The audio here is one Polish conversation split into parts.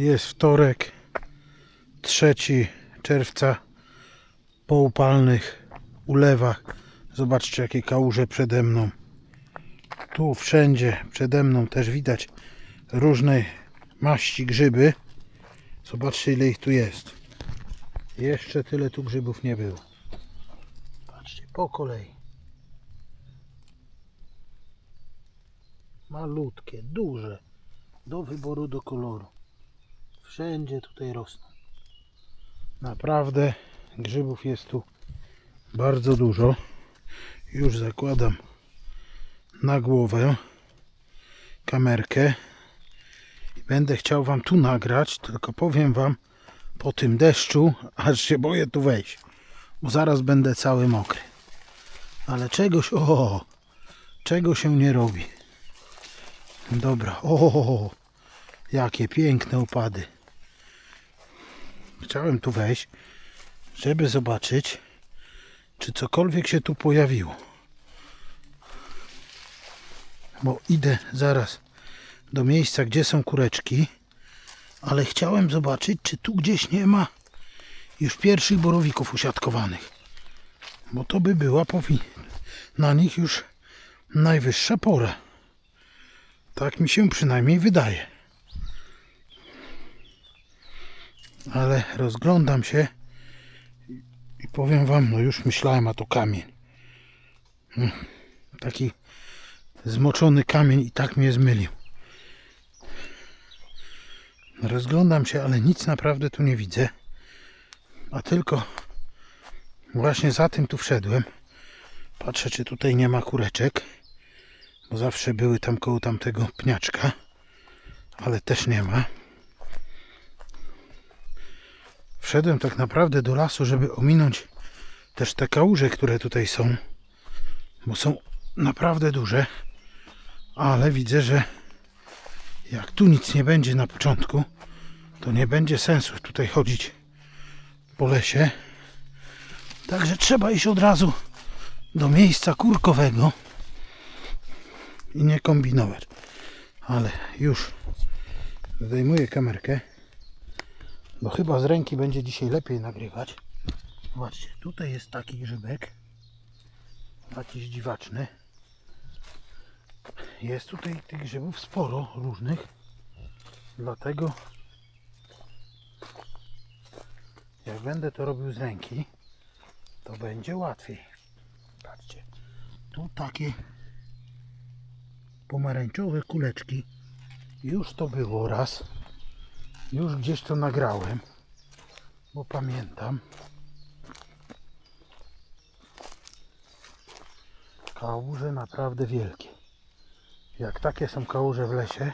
Jest wtorek, 3 czerwca, po upalnych ulewach. Zobaczcie, jakie kałuże przede mną. Tu wszędzie przede mną też widać różnej maści grzyby. Zobaczcie, ile ich tu jest. Jeszcze tyle tu grzybów nie było. Patrzcie, po kolei. Malutkie, duże, do wyboru, do koloru. Wszędzie tutaj rosną. Naprawdę grzybów jest tu bardzo dużo. Już zakładam na głowę kamerkę i będę chciał Wam tu nagrać, tylko powiem Wam po tym deszczu, aż się boję tu wejść, bo zaraz będę cały mokry. Ale czegoś, o, czego się nie robi. Dobra, o, jakie piękne upady. Chciałem tu wejść, żeby zobaczyć, czy cokolwiek się tu pojawiło. Bo idę zaraz do miejsca, gdzie są kureczki, ale chciałem zobaczyć, czy tu gdzieś nie ma już pierwszych borowików usiadkowanych. Bo to by była na nich już najwyższa pora. Tak mi się przynajmniej wydaje. Ale rozglądam się i- powiem wam, no już myślałem, a to kamień. Mm, Taki zmoczony kamień i tak mnie zmylił. Rozglądam się, ale nic naprawdę tu nie widzę. A tylko właśnie za tym tu wszedłem. Patrzę, czy tutaj nie ma kureczek bo zawsze były tam koło tamtego pniaczka, ale też nie ma. Wszedłem tak naprawdę do lasu, żeby ominąć też te kałuże, które tutaj są, bo są naprawdę duże, ale widzę, że jak tu nic nie będzie na początku, to nie będzie sensu tutaj chodzić po lesie. Także trzeba iść od razu do miejsca kurkowego i nie kombinować. Ale już zdejmuję kamerkę, bo chyba z ręki będzie dzisiaj lepiej nagrywać. Zobaczcie, tutaj jest taki grzybek, jakiś dziwaczny. Jest tutaj tych grzybów sporo różnych, dlatego jak będę to robił z ręki, to będzie łatwiej. Patrzcie, tu takie pomarańczowe kuleczki. Już to było raz. Już gdzieś to nagrałem, bo pamiętam. Kałuże naprawdę wielkie. Jak takie są kałuże w lesie,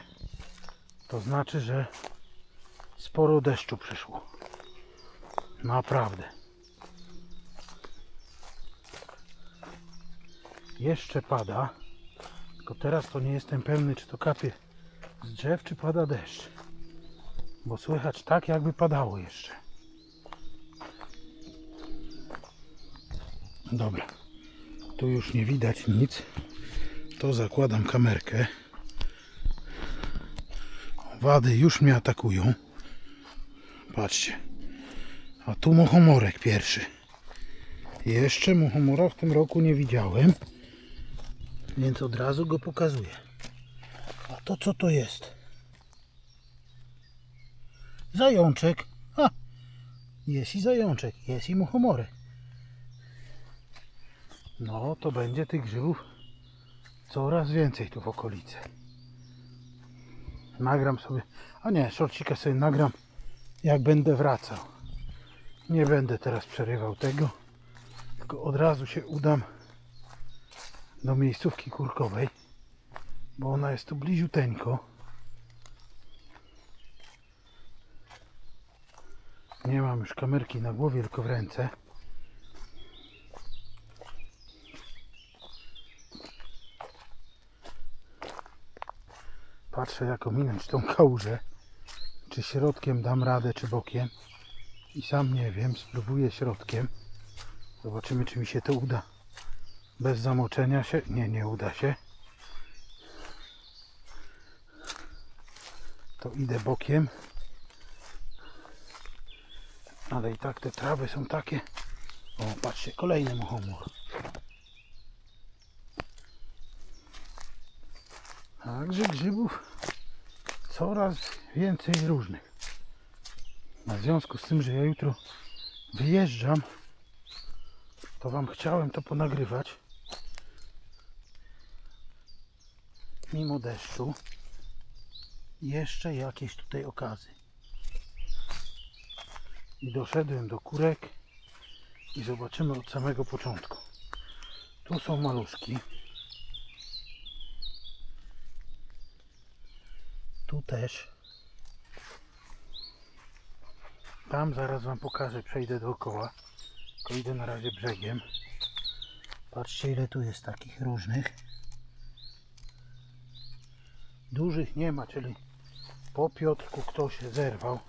to znaczy, że sporo deszczu przyszło. Naprawdę. Jeszcze pada. Tylko teraz to nie jestem pewny, czy to kapie z drzew, czy pada deszcz. Bo słychać tak, jakby padało jeszcze. Dobra. Tu już nie widać nic. To zakładam kamerkę. Wady już mnie atakują. Patrzcie. A tu muchomorek pierwszy. Jeszcze muchomora w tym roku nie widziałem. Więc od razu go pokazuję. A to co to jest? Zajączek. Ha! Jest i zajączek, jest i muchomorek. No, to będzie tych grzybów coraz więcej tu w okolicy. Nagram sobie, a nie, szorcika sobie nagram, jak będę wracał. Nie będę teraz przerywał tego, tylko od razu się udam do miejscówki kurkowej, bo ona jest tu bliziuteńko. Nie mam już kamerki na głowie, tylko w ręce. Patrzę jak ominąć tą kałużę. Czy środkiem dam radę, czy bokiem. I sam nie wiem, spróbuję środkiem. Zobaczymy, czy mi się to uda. Bez zamoczenia się? Nie, nie uda się. To idę bokiem. Ale i tak te trawy są takie. O, patrzcie, kolejny muchomor. Także grzybów coraz więcej różnych. A w związku z tym, że ja jutro wyjeżdżam, to Wam chciałem to ponagrywać. Mimo deszczu. Jeszcze jakieś tutaj okazy. I doszedłem do kurek i zobaczymy od samego początku. Tu są maluszki. Tu też. Tam zaraz Wam pokażę, przejdę dookoła. Tylko idę na razie brzegiem. Patrzcie ile tu jest takich różnych. Dużych nie ma, czyli po Piotrku ktoś się zerwał.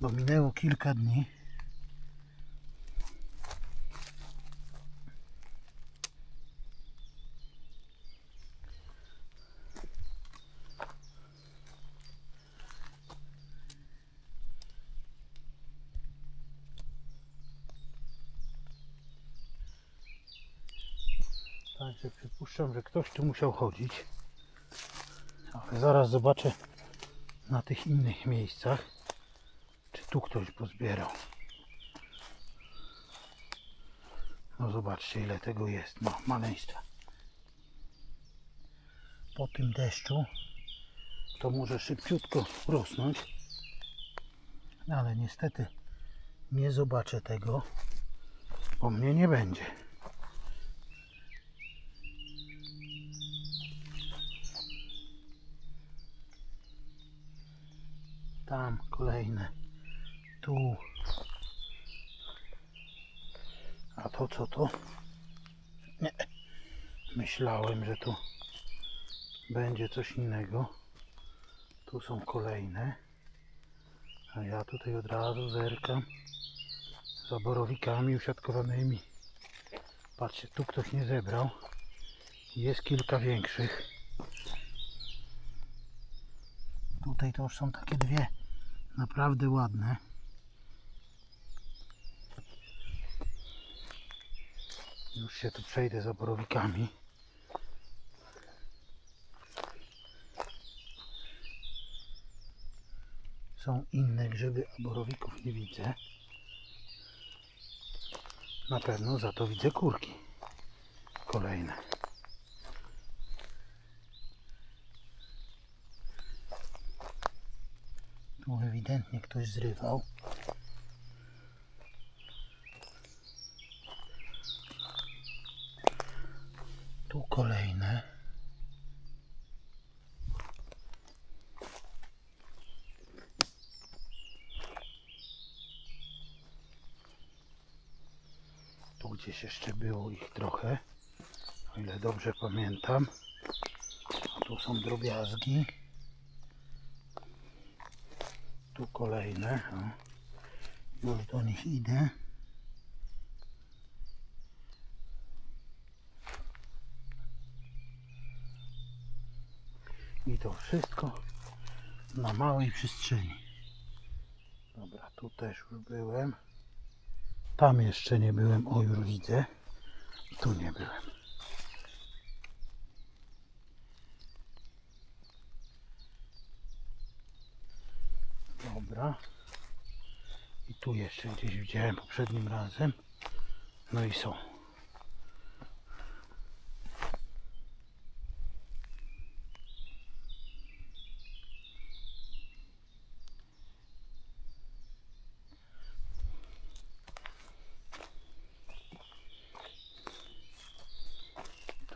Bo minęło kilka dni. Także przypuszczam, że ktoś tu musiał chodzić. Ale zaraz zobaczę na tych innych miejscach, tu ktoś pozbierał. No zobaczcie ile tego jest. No, maleństwa. Po tym deszczu to może szybciutko rosnąć. No, ale niestety nie zobaczę tego, bo mnie nie będzie. Tam kolejne. Tu. A to co to? Nie. Myślałem, że tu będzie coś innego. Tu są kolejne. A ja tutaj od razu zerkam za borowikami usiadkowanymi. Patrzcie, tu ktoś nie zebrał. Jest kilka większych. Tutaj to już są takie dwie naprawdę ładne. Już się tu przejdę za borowikami. Są inne grzyby, a borowików nie widzę. Na pewno za to widzę kurki. Kolejne. Tu ewidentnie ktoś zrywał. Tu kolejne. Tu gdzieś jeszcze było ich trochę, o ile dobrze pamiętam. A tu są drobiazgi. Tu kolejne. O. Już do nich idę. I to wszystko na małej przestrzeni. Dobra, tu też już byłem. Tam jeszcze nie byłem. O, już widzę. Tu nie byłem. Dobra. I tu jeszcze gdzieś widziałem poprzednim razem. No i są.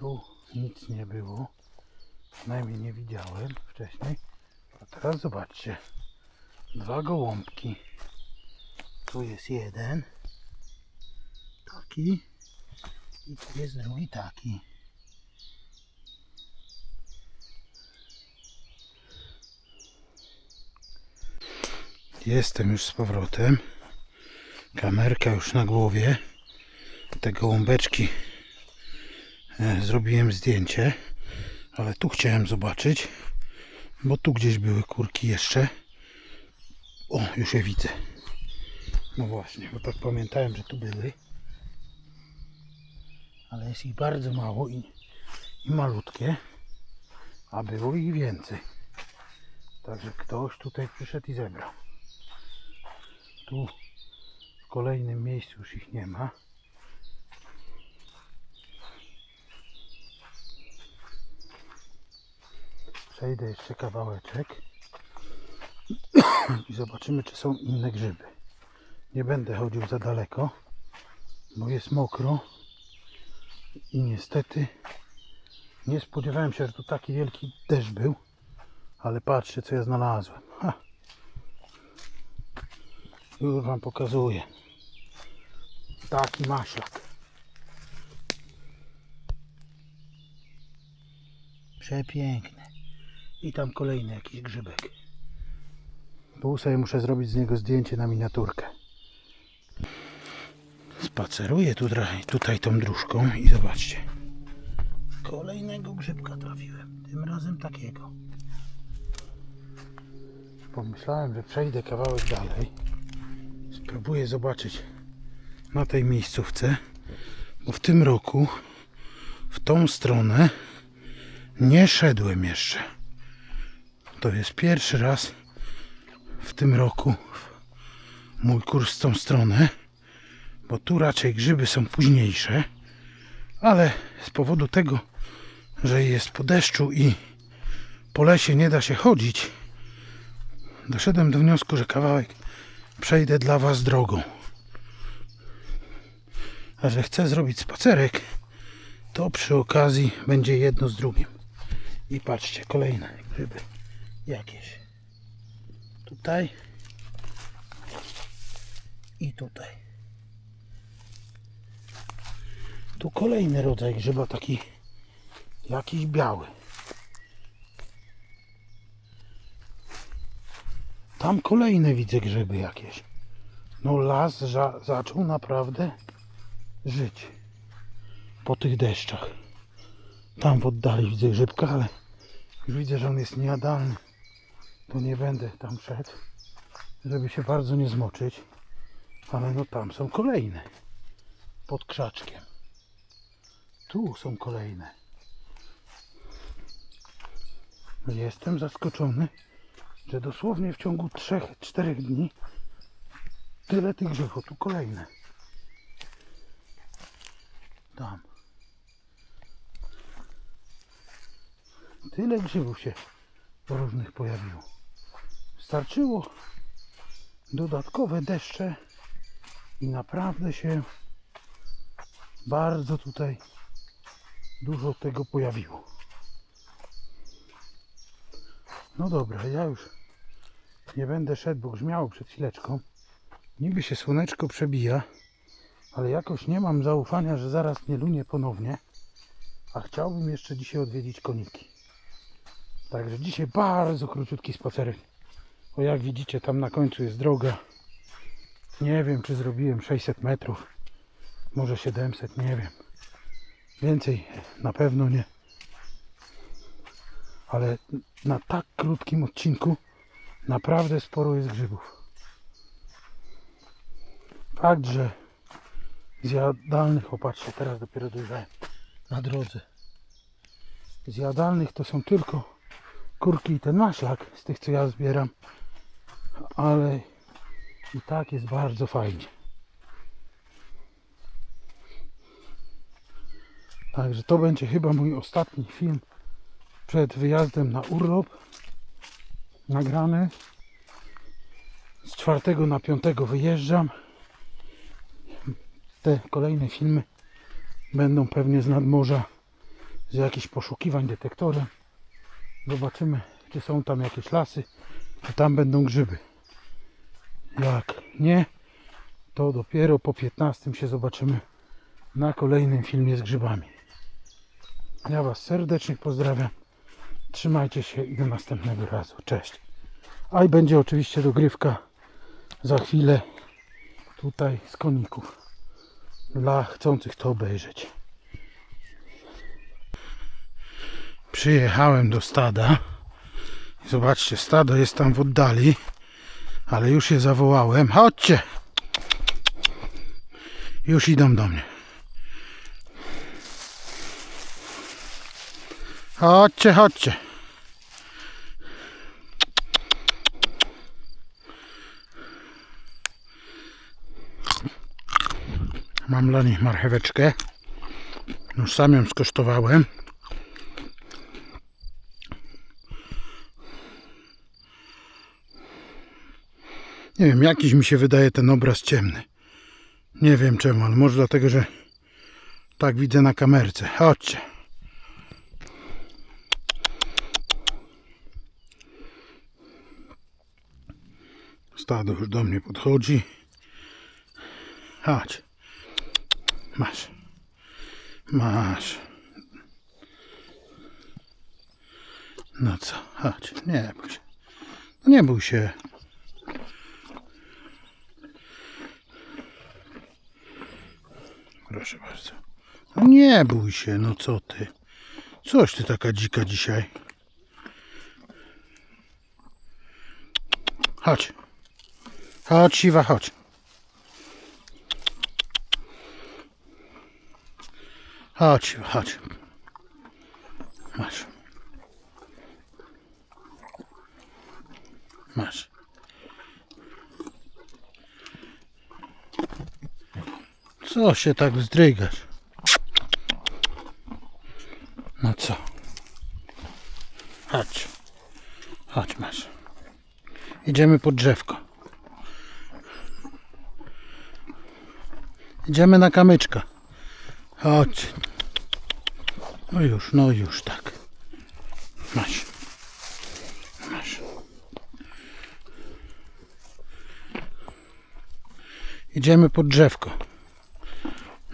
Tu nic nie było. Przynajmniej nie widziałem wcześniej. A teraz zobaczcie. Dwa gołąbki. Tu jest jeden. Taki. I tu jest drugi taki. Jestem już z powrotem. Kamerka już na głowie. Te gołąbeczki e, zrobiłem zdjęcie, ale tu chciałem zobaczyć, bo tu gdzieś były kurki jeszcze. O, już je widzę. No właśnie, bo tak pamiętałem, że tu były. Ale jest ich bardzo mało i, i malutkie. A było ich więcej. Także ktoś tutaj przyszedł i zebrał. Tu w kolejnym miejscu już ich nie ma. Przejdę jeszcze kawałeczek i zobaczymy, czy są inne grzyby. Nie będę chodził za daleko, bo jest mokro i niestety nie spodziewałem się, że tu taki wielki deszcz był, ale patrzcie, co ja znalazłem. Ha. Już Wam pokazuję. Taki maślak. Przepiękny. I tam kolejny jakiś grzybek. Tu sobie muszę zrobić z niego zdjęcie na miniaturkę. Spaceruję tutaj, tutaj tą dróżką i zobaczcie. Kolejnego grzybka trafiłem. Tym razem takiego. Pomyślałem, że przejdę kawałek dalej. Spróbuję zobaczyć na tej miejscówce. Bo w tym roku w tą stronę nie szedłem jeszcze. To jest pierwszy raz w tym roku mój kurs w tą stronę, bo tu raczej grzyby są późniejsze, ale z powodu tego, że jest po deszczu i po lesie nie da się chodzić, doszedłem do wniosku, że kawałek przejdę dla Was drogą. A że chcę zrobić spacerek, to przy okazji będzie jedno z drugim. I patrzcie, kolejne grzyby jakieś. Tutaj i tutaj. Tu kolejny rodzaj grzyba, taki jakiś biały. Tam kolejne widzę grzyby jakieś. No las za, zaczął naprawdę żyć po tych deszczach. Tam w oddali widzę grzybka, ale już widzę, że on jest niejadalny. To nie będę tam szedł, żeby się bardzo nie zmoczyć. Ale no tam są kolejne. Pod krzaczkiem. Tu są kolejne. Jestem zaskoczony, że dosłownie w ciągu 3-4 dni tyle tych grzybów. Tu kolejne. Tam. Tyle grzybów się różnych pojawiło. Starczyło dodatkowe deszcze i naprawdę się bardzo tutaj dużo tego pojawiło. No dobra, ja już nie będę szedł, bo grzmiało przed chwileczką. Niby się słoneczko przebija, ale jakoś nie mam zaufania, że zaraz nie lunie ponownie. A chciałbym jeszcze dzisiaj odwiedzić koniki. Także dzisiaj bardzo króciutki spacerek. Bo jak widzicie, tam na końcu jest droga. Nie wiem, czy zrobiłem 600 metrów. Może 700, nie wiem. Więcej na pewno nie. Ale na tak krótkim odcinku naprawdę sporo jest grzybów. Fakt, że zjadalnych, opatrzcie, teraz dopiero dojrzałem na drodze. Zjadalnych to są tylko kurki i ten maślak z tych, co ja zbieram. Ale i tak jest bardzo fajnie. Także to będzie chyba mój ostatni film przed wyjazdem na urlop. Nagrany. Z czwartego na piątego wyjeżdżam. Te kolejne filmy będą pewnie z nadmorza z jakichś poszukiwań detektorem. Zobaczymy, czy są tam jakieś lasy, czy tam będą grzyby. Jak nie, to dopiero po 15 się zobaczymy na kolejnym filmie z grzybami. Ja Was serdecznie pozdrawiam. Trzymajcie się i do następnego razu. Cześć. A i będzie oczywiście dogrywka za chwilę tutaj z koników dla chcących to obejrzeć. Przyjechałem do stada. Zobaczcie, stado jest tam w oddali, ale już je zawołałem. Chodźcie! Już idą do mnie. Chodźcie, chodźcie. Mam dla nich marcheweczkę. Już sam ją skosztowałem. Nie wiem, jakiś mi się wydaje ten obraz ciemny. Nie wiem czemu, ale może dlatego, że tak widzę na kamerce. Chodźcie. Stado już do mnie podchodzi. Chodź. Masz. Masz. No co? Chodź. Nie bój się. No nie bój się. Proszę bardzo. No nie bój się, no co ty? Coś ty taka dzika dzisiaj. Chodź. Chodź, siwa, chodź. Chodź, chodź. Masz. Masz. Co się tak wzdrygasz? No co? Chodź. Chodź, masz. Idziemy pod drzewko. Idziemy na kamyczka. Chodź. No już, no już tak. Masz. Masz. Idziemy pod drzewko.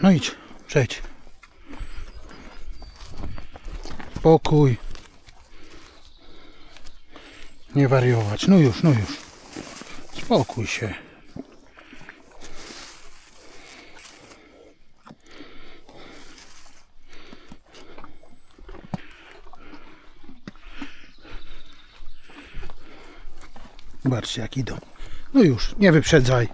No idź, przejdź. Spokój. Nie wariować. No już, no już. Spokój się. Zobaczcie jak idą. No już, nie wyprzedzaj.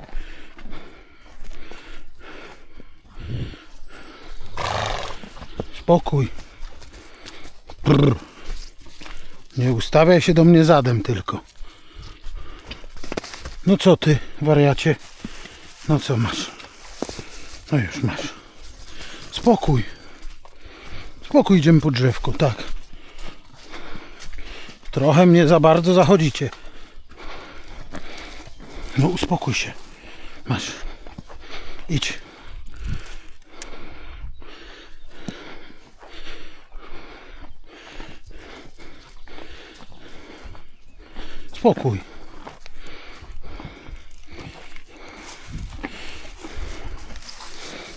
Spokój. Nie ustawiaj się do mnie zadem tylko. No co ty, wariacie? No co masz? No już masz. Spokój. Spokój, idziemy po drzewku, tak. Trochę mnie za bardzo zachodzicie. No uspokój się. Masz. Idź. Spokój.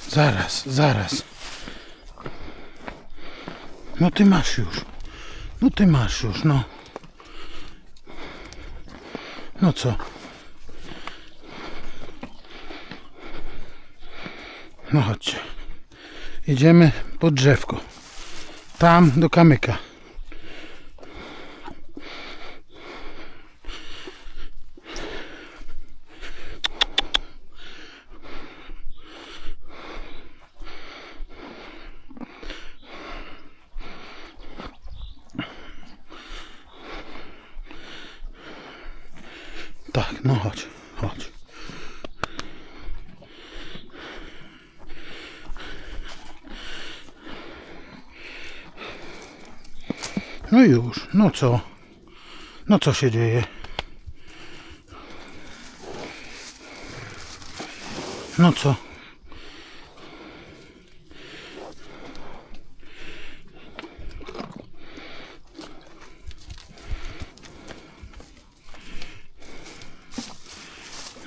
Zaraz, zaraz. No ty masz już. No ty masz już, no. No co? No chodźcie. Jedziemy pod drzewko. Tam do kamyka. Tak, no chodź, chodź. No już, no co? No co się dzieje? No co?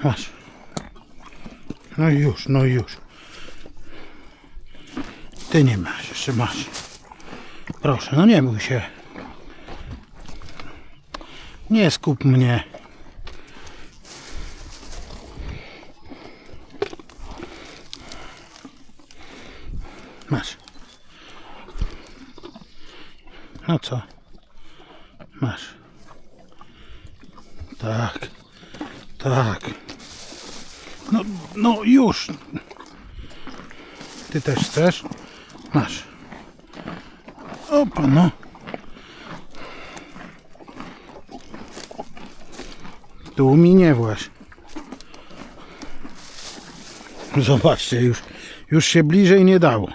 Masz. No już, no już. Ty nie masz, jeszcze masz. Proszę, no nie bój się. Nie skup mnie. Masz. No co? Masz. Tak. Tak. No, no już. Ty też chcesz? Masz. Opa, no. Tu mi nie właś. Zobaczcie, już, już się bliżej nie dało.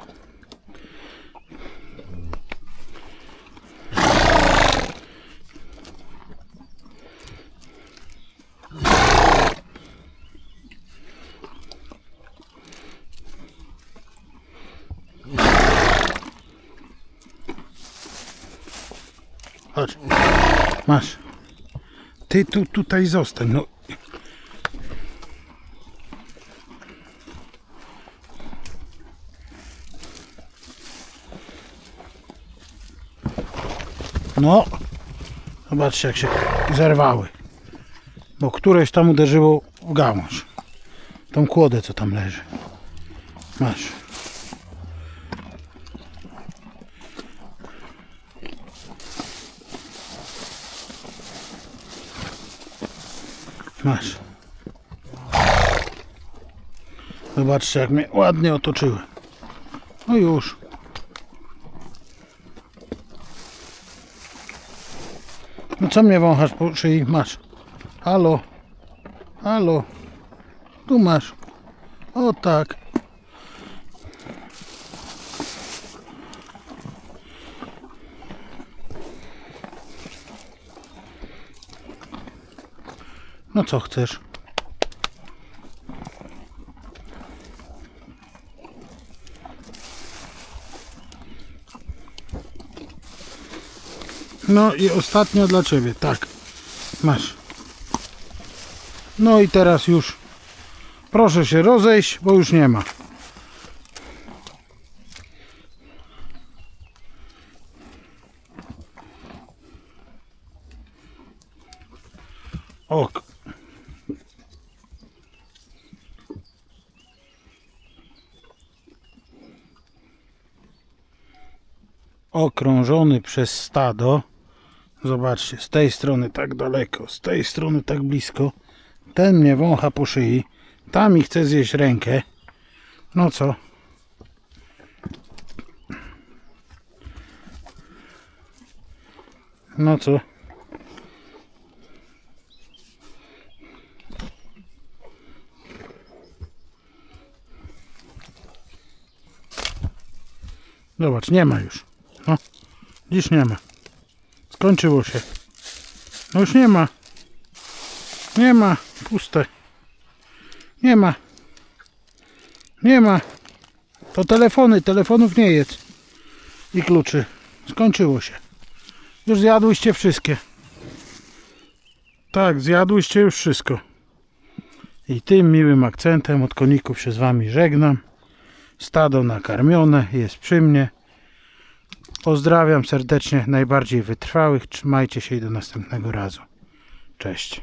Chodź. Masz. Ty tu tutaj zostań. No. No. Zobaczcie jak się zerwały. Bo któreś tam uderzyło w gałąź. Tą kłodę co tam leży. Masz. Masz. Zobaczcie, jak mnie ładnie otoczyły. No już. No co mnie wąchasz po szyi? Masz. Halo. Halo. Tu masz. O tak. No co chcesz? No i ostatnio dla Ciebie, tak. Masz. No i teraz już proszę się rozejść, bo już nie ma. Ok. Okrążony przez stado. Zobaczcie, z tej strony tak daleko, z tej strony tak blisko. Ten mnie wącha po szyi. Tam mi chce zjeść rękę. No co? No co? Zobacz, nie ma już. No, dziś nie ma. Skończyło się. No już nie ma. Nie ma. Puste. Nie ma. Nie ma. To telefony. Telefonów nie jedz. I kluczy. Skończyło się. Już zjadłyście wszystkie. Tak, zjadłyście już wszystko. I tym miłym akcentem od koników się z wami żegnam. Stado nakarmione jest przy mnie. Pozdrawiam serdecznie najbardziej wytrwałych. Trzymajcie się i do następnego razu. Cześć.